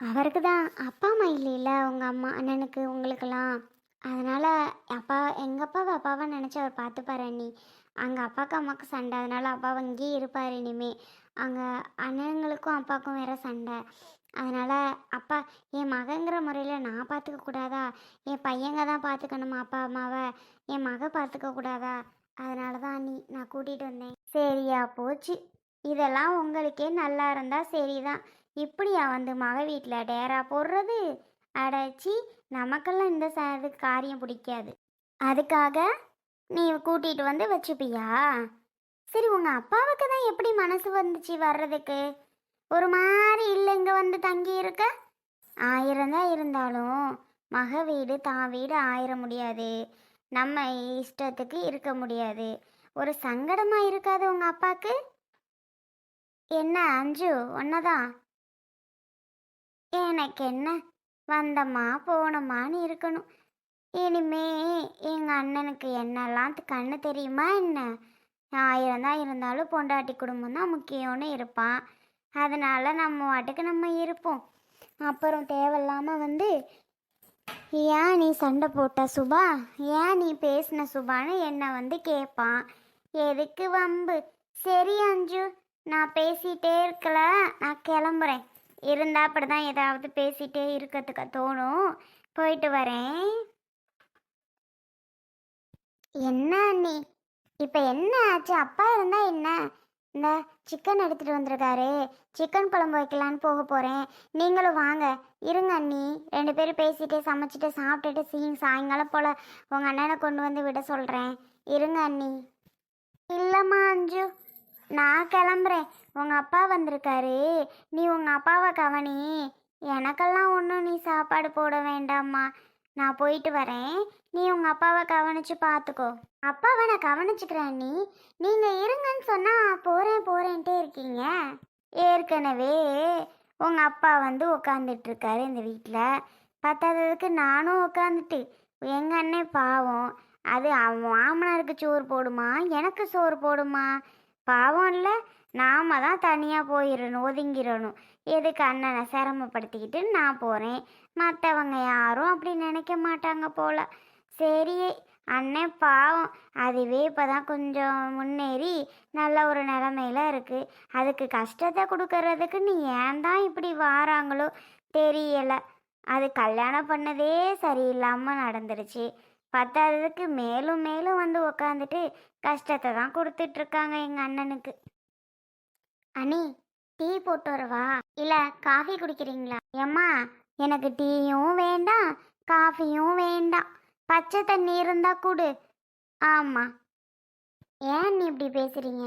அவருக்கு தான். அப்பா அம்மா இல்லைல்ல உங்கள் அம்மா அண்ணனுக்கு உங்களுக்கெல்லாம். அதனால் அப்பா எங்கள் அப்பாவை அப்பாவை நினச்சி அவர் பார்த்துப்பாரு அண்ணி. அங்கே அப்பாவுக்கு அம்மாவுக்கு சண்டை. அதனால் அப்பாவை இங்கேயே இருப்பார் இனிமே. அங்கே அண்ணனுங்களுக்கும் அப்பாவுக்கும் வேற சண்டை. அதனால் அப்பா என் மகங்கிற முறையில் நான் பார்த்துக்க கூடாதா? என் பையங்க தான் பார்த்துக்கணுமா அப்பா அம்மாவை? என் மக பார்த்துக்க கூடாதா? அதனால தான் அண்ணி நான் கூட்டிகிட்டு வந்தேன். சரியா போச்சு. இதெல்லாம் உங்களுக்கே நல்லா இருந்தால் சரிதான். இப்படியா வந்து மக வீட்டில் டேரா போடுறது? அடைச்சி நமக்கெல்லாம் இந்த ச இது காரியம் பிடிக்காது. அதுக்காக நீ கூட்டிகிட்டு வந்து வச்சுப்பியா? சரி உங்கள் அப்பாவுக்கு தான் எப்படி மனசு வந்துச்சு வர்றதுக்கு? ஒரு மாதிரி இல்லை இங்கே வந்து தங்கி இருக்க ஆயிரம் தான் இருந்தாலும் மக வீடு தான் வீடு ஆயிர முடியாது. நம்ம இஷ்டத்துக்கு இருக்க முடியாது. ஒரு சங்கடமாக இருக்காது உங்கள் அப்பாவுக்கு என்ன அஞ்சு ஒன்னதான் எனக்கு என்ன வந்தமா போனோமான்னு இருக்கணும். இனிமே எங்கள் அண்ணனுக்கு என்னெல்லாம் கண்ணு தெரியுமா என்ன? ஆயிரம் தான் இருந்தாலும் பொண்டாட்டி குடும்பம் தான் முக்கியம்னு இருப்பான். அதனால் நம்ம வாட்டுக்கு நம்ம இருப்போம். அப்புறம் தேவையில்லாமல் வந்து ஏன் நீ சண்டை போட்ட சுபா? ஏன் நீ பேசின சுபான்னு என்னை வந்து கேட்பான் எதுக்கு வம்பு? சரி அஞ்சு. நான் பேசிட்டே இருக்கல. நான் கிளம்புறேன். இருந்தா அப்படிதான் ஏதாவது பேசிகிட்டே இருக்கிறதுக்கு தோணும். போயிட்டு வரேன். என்ன அண்ணி? இப்போ என்ன ஆச்சு? அப்பா இருந்தால் என்ன? இந்த சிக்கன் எடுத்துட்டு வந்திருக்காரு. சிக்கன் குழம்பு வைக்கலான்னு போக போகிறேன் நீங்களும் வாங்க. இருங்க அண்ணி. ரெண்டு பேரும் பேசிகிட்டே சமைச்சிட்டு சாப்பிட்டுட்டு சீன் சாயங்காலம் போல் உங்கள் அண்ணனை கொண்டு வந்து விட சொல்கிறேன் இருங்க அண்ணி. இல்லைம்மா அஞ்சு. நான் கிளம்புறேன். உங்கள் அப்பா வந்திருக்காரு. நீ உங்கள் அப்பாவை கவனி. எனக்கெல்லாம் ஒன்றும் நீ சாப்பாடு போட வேண்டாம்மா. நான் போயிட்டு வரேன். நீ உங்கள் அப்பாவை கவனிச்சு பார்த்துக்கோ அப்பாவை நான் கவனிச்சுக்கிறேன் நீ நீங்கள் இருங்கன்னு சொன்னால் போகிறேன் போகிறேன்ட்டே இருக்கீங்க. ஏற்கனவே உங்கள் அப்பா வந்து உட்காந்துட்ருக்காரு இந்த வீட்டில் பத்தாததுக்கு நானும் உட்காந்துட்டு எங்க அண்ணன் பாவம். அது அவன் மாமனாருக்கு சோறு போடுமா? எனக்கு சோறு போடுமா? பாவம் இல்லை. நாம தான் தனியாக போயிடணும் ஒதுங்கிடணும் எதுக்கு அண்ணனை சிரமப்படுத்திக்கிட்டு நான் போகிறேன் மற்றவங்க யாரும் அப்படி நினைக்க மாட்டாங்க போல. சரி அண்ணன் பாவம். அதுவே இப்போ தான் கொஞ்சம் முன்னேறி நல்ல ஒரு நிலமையில இருக்குது அதுக்கு கஷ்டத்தை கொடுக்கறதுக்கு நீ ஏன் தான் இப்படி வாராங்களோ தெரியலை. அது கல்யாணம் பண்ணதே சரியில்லாமல் நடந்துருச்சு. பத்தாததுக்கு மேலும் மேலும் வந்து உக்காந்துட்டு கஷ்டத்தை தான் கொடுத்துட்ருக்காங்க எங்கள் அண்ணனுக்கு. அனி டீ போட்டு வரவா இல்லை காஃபி குடிக்கிறீங்களா? ஏம்மா எனக்கு டீயும் வேண்டாம் காஃபியும் வேண்டாம். பச்சை தண்ணி இருந்தா கொடு. ஆமாம் ஏன் நீ இப்படி பேசுறீங்க?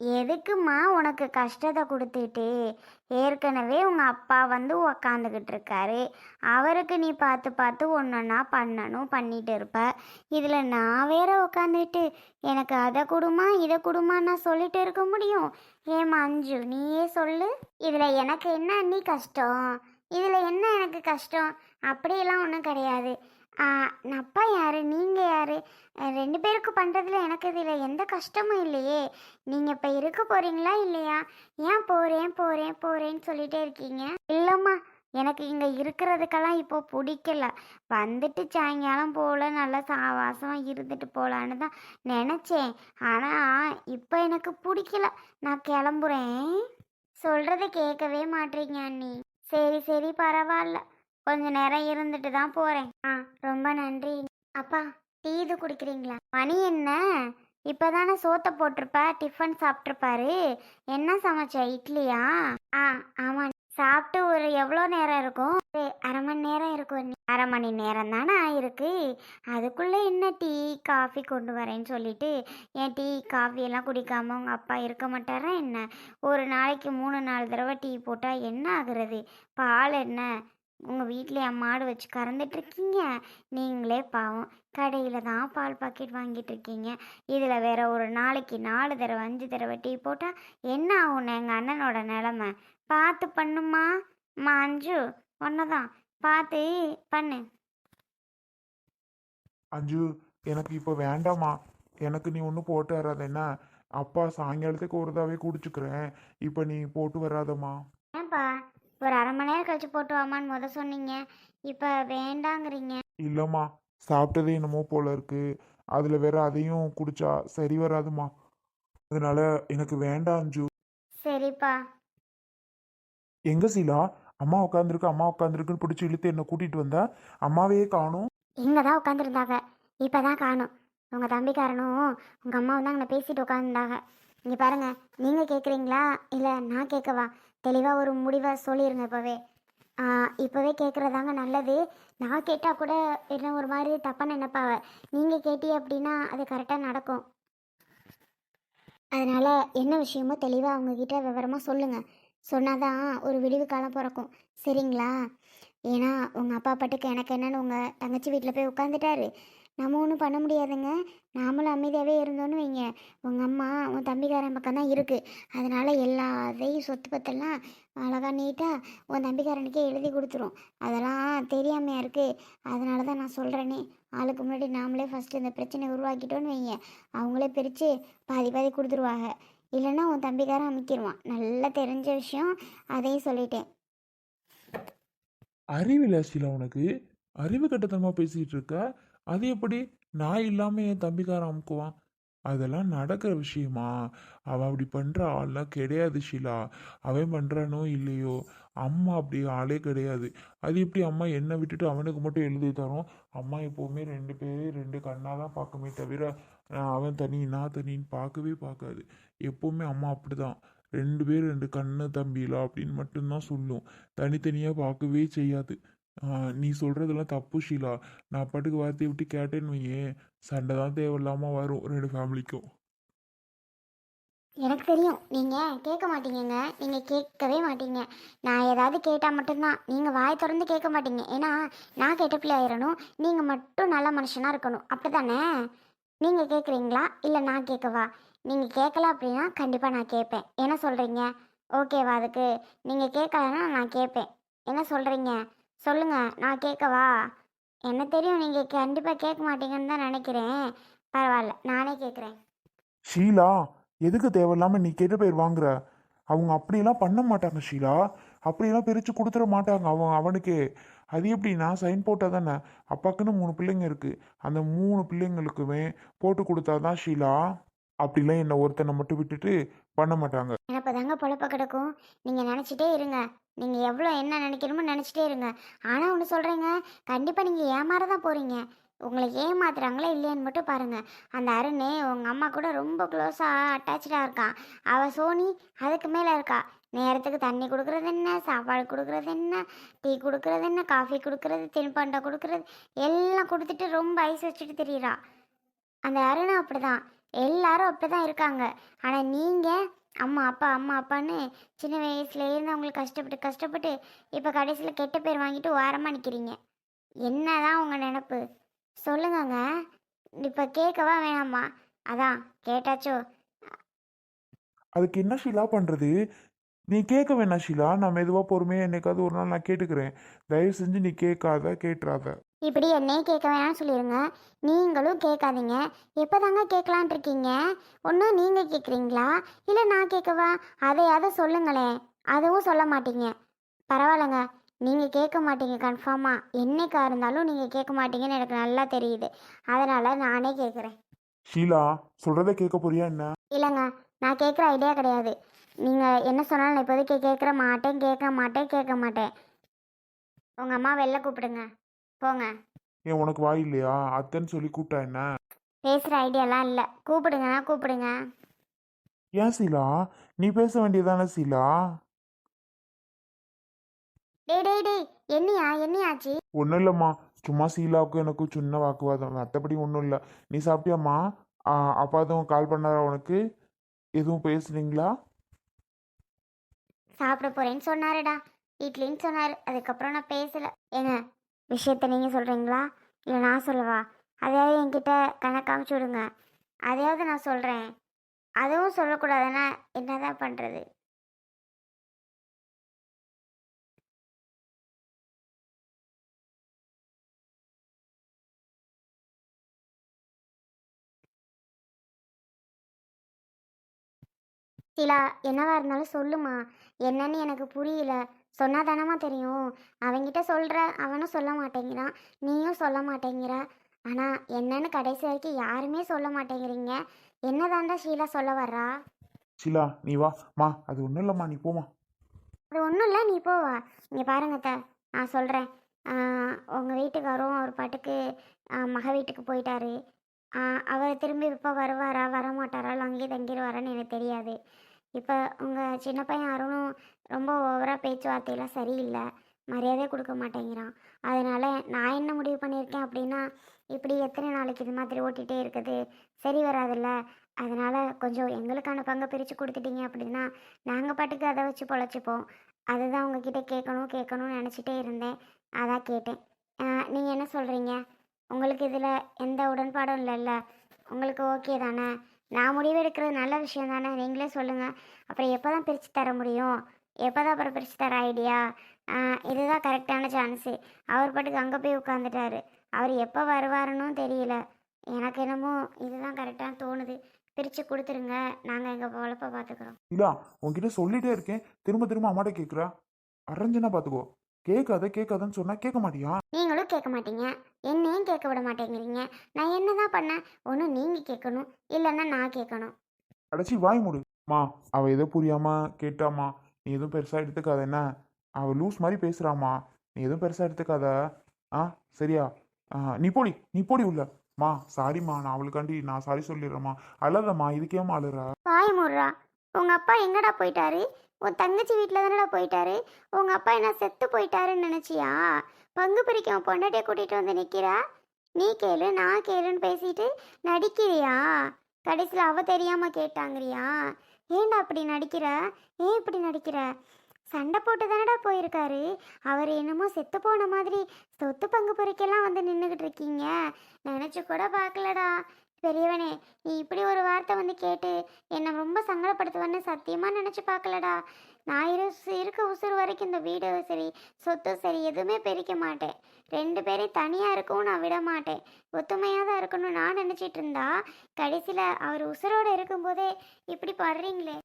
எதுக்குமா உனக்கு கஷ்டத்தை கொடுத்துட்டு? ஏற்கனவே உங்கள் அப்பா வந்து உக்காந்துக்கிட்டு இருக்காரு. அவருக்கு நீ பார்த்து பார்த்து ஒன்றா பண்ணணும் பண்ணிட்டு இருப்ப. இதில் நான் வேற உக்காந்துட்டு எனக்கு அதை கொடுமா இதை கொடுமா நான் சொல்லிட்டு இருக்க முடியும்? ஏ மஞ்சு நீயே சொல்லு. இதில் எனக்கு என்ன நீ கஷ்டம்? இதில் என்ன எனக்கு கஷ்டம்? அப்படியெல்லாம் ஒன்றும் கிடையாது. நான் அப்பா யார்? நீங்கள் யார்? ரெண்டு பேருக்கு பண்ணுறதுல எனக்கு இதில் எந்த கஷ்டமும் இல்லையே. நீங்கள் இப்போ இருக்க போகிறீங்களா இல்லையா? ஏன் போகிறேன் போகிறேன் போகிறேன்னு சொல்லிகிட்டே இருக்கீங்க? இல்லைம்மா எனக்கு இங்கே இருக்கிறதுக்கெல்லாம் இப்போ பிடிக்கல. வந்துட்டு சாயங்காலம் போல் நல்லா சாவாசமாக இருந்துட்டு போகலான்னு தான் நினச்சேன். ஆனால் இப்போ எனக்கு பிடிக்கல. நான் கிளம்புறேன். சொல்கிறத கேட்கவே மாட்டீங்க அண்ணி. சரி சரி பரவாயில்ல. கொஞ்ச நேரம் இருந்துட்டு தான் போகிறேன் ஆ ரொம்ப நன்றி. அப்பா டீ இது குடிக்கிறீங்களா? மணி என்ன? இப்போதானே சோத்தை போட்டிருப்ப டிஃபன் சாப்பிட்ருப்பாரு என்ன சமைச்ச இட்லியா? ஆ ஆமாம் சாப்பிட்டு ஒரு எவ்வளோ நேரம் இருக்கும்? ஒரு அரை மணி நேரம் இருக்கும் அரை மணி நேரம் தானே ஆயிருக்கு. அதுக்குள்ளே என்ன டீ காஃபி கொண்டு வரேன்னு சொல்லிட்டு ஏன் டீ காஃபி எல்லாம் குடிக்காம உங்கள் அப்பா இருக்க மாட்டாரா என்ன? ஒரு நாளைக்கு மூணு நாலு தடவை டீ போட்டால் என்ன ஆகுறது? பால் என்ன? உங்கள் வீட்டில் மாடு வச்சு கறந்துட்டு இருக்கீங்க நீங்களே பாவம். கடையில் தான் பால் பாக்கெட் வாங்கிட்டு இருக்கீங்க இதில் வேற ஒரு நாளைக்கு நாலு தடவை அஞ்சு தடவை டீ போட்டால் என்ன ஆகும் எங்கள் அண்ணனோட நிலமை? பார்த்து பண்ணுமா அம்மா அஞ்சு. ஒன்னதான் பார்த்து பண்ணு. அஞ்சு எனக்கு இப்போ வேண்டாம்மா. எனக்கு நீ ஒன்றும் போட்டு வராத. என்ன? அப்பா சாயங்காலத்துக்கு ஒரு தடவை குடிச்சுக்கிறேன். இப்போ நீ போட்டு வராதம்மா. ஏன்பா? ஒரு அரை மணி நேரம் கழிச்சு போட்டு வாமான்னு முத சொன்னீங்க. இப்போ வேண்டாங்கிறீங்க. இல்லைம்மா சாப்பிட்டதே என்னமோ போல இருக்கு. அதில் வேற அதையும் குடிச்சா சரி வராதுமா. அதனால எனக்கு வேண்டாம் அஞ்சு. சரிப்பா. எங்க சீலா? அம்மா உட்காந்துருக்கு அம்மா உட்காந்துருக்குன்னு பிடிச்சி இழுத்து என்னை கூட்டிட்டு வந்தா? அம்மாவையே காணும். இங்கே தான் உட்காந்துருந்தாங்க இப்போ தான் காணும். உங்கள் தம்பிக்காரனும் உங்கள் அம்மாவும் தான் அங்கே பேசிட்டு உட்காந்துருந்தாங்க இங்கே பாருங்க நீங்கள் கேட்குறீங்களா இல்லை நான் கேட்கவா தெளிவாக ஒரு முடிவை சொல்லிடுங்க இப்போவே. இப்போவே கேட்குறதாங்க நல்லது. நான் கேட்டால் கூட என்ன ஒரு மாதிரி தப்பாக நினைப்பாவ. நீங்கள் கேட்டி அப்படின்னா அது கரெக்டாக நடக்கும். அதனால் என்ன விஷயமோ தெளிவாக அவங்கக்கிட்ட விவரமாக சொல்லுங்கள் சொன்னாதான் ஒரு விடிவு காலம் பிறக்கும். சரிங்களா? ஏன்னா உங்கள் அப்பா பாட்டுக்கு எனக்கு என்னன்னு உங்கள் தங்கச்சி வீட்டில் போய் உட்காந்துட்டாரு நம்ம ஒன்றும் பண்ண முடியாதுங்க. நாமளும் அமைதியாகவே இருந்தோன்னு வைங்க. உங்கள் அம்மா உன் தம்பிக்காரன் பக்கம் தான் இருக்குது அதனால் எல்லாத்தையும் சொத்து பத்தெல்லாம் அழகாக நீட்டாக உன் தம்பிக்காரனுக்கே எழுதி கொடுத்துரும். அதெல்லாம் தெரியாமையா இருக்குது அதனால தான் நான் சொல்கிறேனே ஆளுக்கு முன்னாடி நாமளே ஃபஸ்ட்டு இந்த பிரச்சனை உருவாக்கிட்டோன்னு வைங்க. அவங்களே பிரித்து பாதி பாதி கொடுத்துருவாங்க. இல்லைன்னா உன் தம்பிக்காரன் அமைக்கிடுவான் நல்லா தெரிஞ்ச விஷயம் அதையும் சொல்லிட்டேன். அறிவில்ல சீலா உனக்கு அறிவு கட்டத்தனமா பேசிக்கிட்டு இருக்க அது எப்படி? நான் இல்லாமல் என் தம்பிக்காரன் அமுக்குவான். அதெல்லாம் நடக்கிற விஷயமா? அவன் அப்படி பண்ணுற ஆள்லாம் கிடையாது ஷீலா. அவன் பண்ணுறானோ இல்லையோ? அம்மா அப்படி ஆளே கிடையாது. அது எப்படி அம்மா என்னை விட்டுட்டு அவனுக்கு மட்டும் எழுதி தரோம்? அம்மா எப்போவுமே ரெண்டு பேரும் ரெண்டு கண்ணாக தான் பார்க்குமே தவிர அவன் தனி நான் தனின்னு பார்க்கவே பார்க்காது. எப்போவுமே அம்மா அப்படிதான். ரெண்டு பேர் ரெண்டு கண்ணு தம்பிலா அப்படின்னு மட்டும்தான் சொல்லும். தனித்தனியாக பார்க்கவே செய்யாது. ஆஹ் நீ சொல்கிறதெல்லாம் தப்பு ஷீலா. நான் பாட்டுக்கு வார்த்தையை விட்டு கேட்டேன்னு வையேன். சண்டை தான் தேவையில்லாமல் வரும் ரெண்டு ஃபேமிலிக்கும் எனக்கு தெரியும். நீங்கள் கேட்க மாட்டீங்கங்க. நீங்கள் கேட்கவே மாட்டீங்க. நான் ஏதாவது கேட்டால் மட்டும்தான். நீங்கள் வாய் திறந்து கேட்க மாட்டீங்க. ஏன்னா நான் கெட்ட பிள்ளை ஆயிடணும் நீங்கள் மட்டும் நல்ல மனுஷனாக இருக்கணும். அப்படி தானே நீங்கள் கேட்குறீங்களா இல்லை நான் கேட்கவா? நீங்கள் கேட்கல அப்படின்னா கண்டிப்பாக நான் கேட்பேன் என்ன சொல்கிறீங்க ஓகேவா அதுக்கு. நீங்கள் கேட்கலன்னா நான் கேட்பேன் என்ன சொல்கிறீங்க சொல்லுங்கள் நான் கேட்கவா என்ன தெரியும் நீங்கள் கண்டிப்பாக கேட்க மாட்டீங்கன்னு தான் நினைக்கிறேன். பரவாயில்ல நானே கேட்குறேன் ஷீலா எதுக்கு தேவையில்லாமல் நீ கெட்டு பேர் வாங்குற. அவங்க அப்படியெல்லாம் பண்ண மாட்டாங்க ஷீலா. அப்படியெல்லாம் பிரித்து கொடுத்துட மாட்டாங்க அவன் அவனுக்கு. அது எப்படி நான் சைன் போட்டால் தானே. அப்பாக்குன்னு மூணு பிள்ளைங்க இருக்குது அந்த மூணு பிள்ளைங்களுக்குமே போட்டு கொடுத்தாதான் ஷீலா. அப்படிலாம் என்னை ஒருத்தனை மட்டும் விட்டுட்டு பண்ண மாட்டாங்க. எனக்கு தாங்க பொழப்ப கிடக்கும். நீங்கள் நினச்சிட்டே இருங்க. நீங்கள் எவ்வளோ என்ன நினைக்கணுமோ நினச்சிட்டே இருங்க. ஆனால் ஒன்று சொல்கிறேங்க கண்டிப்பாக நீங்கள் ஏமாற தான் போகிறீங்க உங்களை ஏமாத்துறாங்களா இல்லையான்னு மட்டும் பாருங்கள் அந்த அருண் உங்கள் அம்மா கூட ரொம்ப க்ளோஸாக அட்டாச்சாக இருக்கான் அவள் சோனி அதுக்கு மேலே இருக்கா? நேரத்துக்கு தண்ணி கொடுக்குறது என்ன? சாப்பாடு கொடுக்குறது என்ன? டீ கொடுக்குறது என்ன? காஃபி கொடுக்குறது தின்பண்டம் கொடுக்குறது எல்லாம் கொடுத்துட்டு ரொம்ப ஐஸ் வச்சுட்டு தெரியுறா. அந்த அருணும் அப்படிதான். எல்லாரும் அப்படிதான் இருக்காங்க. ஆனால் நீங்கள் அம்மா அப்பா அம்மா அப்பான்னு சின்ன வயசுலேருந்து அவங்களுக்கு கஷ்டப்பட்டு கஷ்டப்பட்டு இப்போ கடைசியில் கெட்ட பேர் வாங்கிட்டு ஓரமாக நிற்கிறீங்க என்னதான் உங்கள் நினப்பு? சொல்லுங்கங்க. இப்போ கேட்கவா வேணாமா? அதான் கேட்டாச்சோ? அதுக்கு என்ன ஷீலா பண்ணுறது நீ கேட்க வேணாம் ஷீலா. நான் மெதுவாக பொறுமையாக என்னைக்காவது ஒரு நாள் நான் கேட்டுக்கிறேன். தயவு செஞ்சு நீ கேட்காத கேட்டுறாத. இப்படி என்னையே கேட்க வேணாம்னு சொல்லிடுங்க நீங்களும் கேட்காதீங்க. எப்போ தாங்க கேட்கலான் இருக்கீங்க? ஒன்று நீங்கள் கேட்குறீங்களா? இல்லை நான் கேட்கவா? அதையாவது சொல்லுங்களேன் அதுவும் சொல்ல மாட்டீங்க. பரவாயில்லைங்க. நீங்கள் கேட்க மாட்டீங்க கன்ஃபார்மாக என்னைக்கா இருந்தாலும் நீங்கள் கேட்க மாட்டீங்கன்னு எனக்கு நல்லா தெரியுது. அதனால் நானே கேட்குறேன். ஷீலா சொல்கிறத கேட்க போறியா என்ன? இல்லைங்க. நான் கேட்குற ஐடியா கிடையாது. நீங்கள் என்ன சொன்னாலும் நான் இப்போதைக்கு கேட்குற மாட்டேன் கேட்க மாட்டேன் கேட்க மாட்டேன். உங்கள் அம்மா வெளில கூப்பிடுங்க. போங்க. ஏன் உனக்கு வாய் இல்லையா? அத்தைன்னு சொல்லி கூப்பிட்டா என்ன? பேசுகிற ஐடியாலாம் இல்லை. கூப்பிடுங்கண்ணா கூப்பிடுங்க. ஏன் சீலா? நீ பேச வேண்டியதானே சீலா? டேய் டேய் டேய் என்னையா என்னையாச்சு? ஒன்றும் இல்லைம்மா. சும்மா சீலாவுக்கும் எனக்கும் சின்ன வாக்குவாதம். மற்றபடி ஒன்றும் இல்லை. நீ சாப்பிட்டியாம்மா? ஆ, அப்பா எதுவும் கால் பண்ணாரா உனக்கு? எதுவும் பேசுனீங்களா? சாப்பிட போகிறேன்னு சொன்னாருடா. இட்லின்னு சொன்னார். அதுக்கப்புறம் நான் பேசலை. ஏங்க விஷயத்த நீங்கள் சொல்கிறீங்களா இல்லை நான் சொல்லவா? அதையாவது என்கிட்ட கணக்காமிச்சு விடுங்க. அதையாவது நான் சொல்கிறேன் அதுவும் சொல்லக்கூடாதுன்னா என்னதான் பண்ணுறது சிலா என்னவா இருந்தாலும் சொல்லுமா. என்னன்னு எனக்கு புரியல. சொன்னாதானமா தெரியும். அவங்கிட்ட சொல்கிற அவனும் சொல்ல மாட்டேங்கிறான். நீயும் சொல்ல மாட்டேங்கிற. ஆனால் என்னன்னு கடைசி வரைக்கும் யாருமே சொல்ல மாட்டேங்கிறீங்க. என்னதாண்டா ஷீலா சொல்ல வர்றா? ஷீலா நீ வா. மா அது ஒன்றும் இல்லைம்மா நீ போமா அது ஒன்றும் இல்லை நீ போவா இங்கே பாருங்க அத்தை. நான் சொல்கிறேன் உங்கள் வீட்டுக்காரும் அவர் பாட்டுக்கு மக வீட்டுக்கு போயிட்டாரு. அவர் திரும்பி இப்போ வருவாரா வரமாட்டாரா இல்லை அங்கேயே தங்கிடுவாரான்னு எனக்கு தெரியாது. இப்போ உங்கள் சின்ன பையன் அருணும் ரொம்ப ஓவராக பேச்சுவார்த்தையெல்லாம் சரியில்லை. மரியாதை கொடுக்க மாட்டேங்கிறான். அதனால் நான் என்ன முடிவு பண்ணியிருக்கேன் அப்படின்னா இப்படி எத்தனை நாளைக்கு இது மாதிரி ஓட்டிகிட்டே இருக்குது? சரி வராதுல்ல. அதனால் கொஞ்சம் எங்களுக்கான பங்கை பிரித்து கொடுத்துட்டீங்க அப்படின்னா நாங்கள் பாட்டுக்கு அதை வச்சு பொழைச்சிப்போம். அதுதான் உங்ககிட்ட கேட்கணும் கேட்கணும்னு நினச்சிட்டே இருந்தேன். அதான் கேட்டேன். நீங்கள் என்ன சொல்கிறீங்க உங்களுக்கு இதில் எந்த உடன்பாடும் இல்லைல்ல. உங்களுக்கு ஓகே தானே? நான் முடிவெடுக்கிறது நல்ல விஷயம் தானே? நீங்களே சொல்லுங்கள் அப்புறம் எப்போ தான் பிரித்து தர முடியும்? எப்போ தான் அப்புறம் பிரித்து தர ஐடியா? இதுதான் கரெக்டான சான்ஸு. அவர் பாட்டுக்கு அங்கே போய் உட்காந்துட்டாரு. அவர் எப்போ வருவாருன்னு தெரியல. எனக்கு என்னமோ இதுதான் கரெக்டாக தோணுது. பிரித்து கொடுத்துருங்க. நாங்கள் எங்கள் பொழப்ப பார்த்துக்குறோம். இல்லை உங்ககிட்ட சொல்லிகிட்டே இருக்கேன். திரும்ப திரும்ப அம்மாட்ட கேட்குறா. அரஞ்சனா பார்த்துக்கோ. கேட்காத கேட்காதன்னு சொன்னா கேட்க மாட்டியா? நீங்களும் கேட்க மாட்டீங்க. என்னையும் கேட்க விட மாட்டேங்கிறீங்க. நான் என்ன தான் பண்ணேன்? ஒன்று நீங்கள் கேட்கணும். இல்லைன்னா நான் கேட்கணும். கடைசி வாய் மூடு. மா அவ ஏதோ புரியாம கேட்டாமா. நீ எதுவும் பெருசா எடுத்துக்காத என்ன? அவ லூஸ் மாதிரி பேசுறாமா. நீ எதுவும் பெருசா எடுத்துக்காத. ஆ சரியா? ஆ, நீ போடி நீ போடி உள்ள. மா சாரிம்மா நான் அவளுக்காண்டி நான் சாரி சொல்லிடுறேம்மா. அழாதம்மா இதுக்கேம்மா அழுறா? வாய் முடுறா. உங்கள் அப்பா எங்கடா போயிட்டாரு? உன் தங்கச்சி வீட்டில் தானடா போயிட்டாரு? உங்கள் அப்பா என்ன செத்து போயிட்டாருன்னு நினச்சியா? பங்கு பிரிக்க உன் பொண்டாட்டியை கூட்டிகிட்டு வந்து நிற்கிறா நீ கேளு நான் கேளுன்னு பேசிட்டு நடிக்கிறியா? கடைசியில் அவ தெரியாமல் கேட்டாங்கறியா? ஏன்டா அப்படி நடிக்கிற? ஏன் இப்படி நடிக்கிற? சண்டை போட்டு தானடா போயிருக்காரு? அவர் என்னமோ செத்து போன மாதிரி சொத்து பங்கு பொறிக்கெல்லாம் வந்து நின்றுக்கிட்டு இருக்கீங்க. நினச்சி கூட பார்க்கலடா. பெரியவனே நீ இப்படி ஒரு வார்த்தை வந்து கேட்டு என்னை ரொம்ப சங்கடப்படுத்துவேன்னு சத்தியமாக நினச்சி பார்க்கலடா. நான் இரு இருக்க உசுறு வரைக்கும் இந்த வீடு சரி சொத்தும் சரி எதுவுமே பிரிக்க மாட்டேன். ரெண்டு பேரையும் தனியாக இருக்கவும் நான் விட மாட்டேன். ஒத்துமையாக தான் இருக்கணும்னு நான் நினச்சிட்டு இருந்தா கடைசியில் அவர் உசுரோடு இருக்கும்போதே இப்படி படுறீங்களே.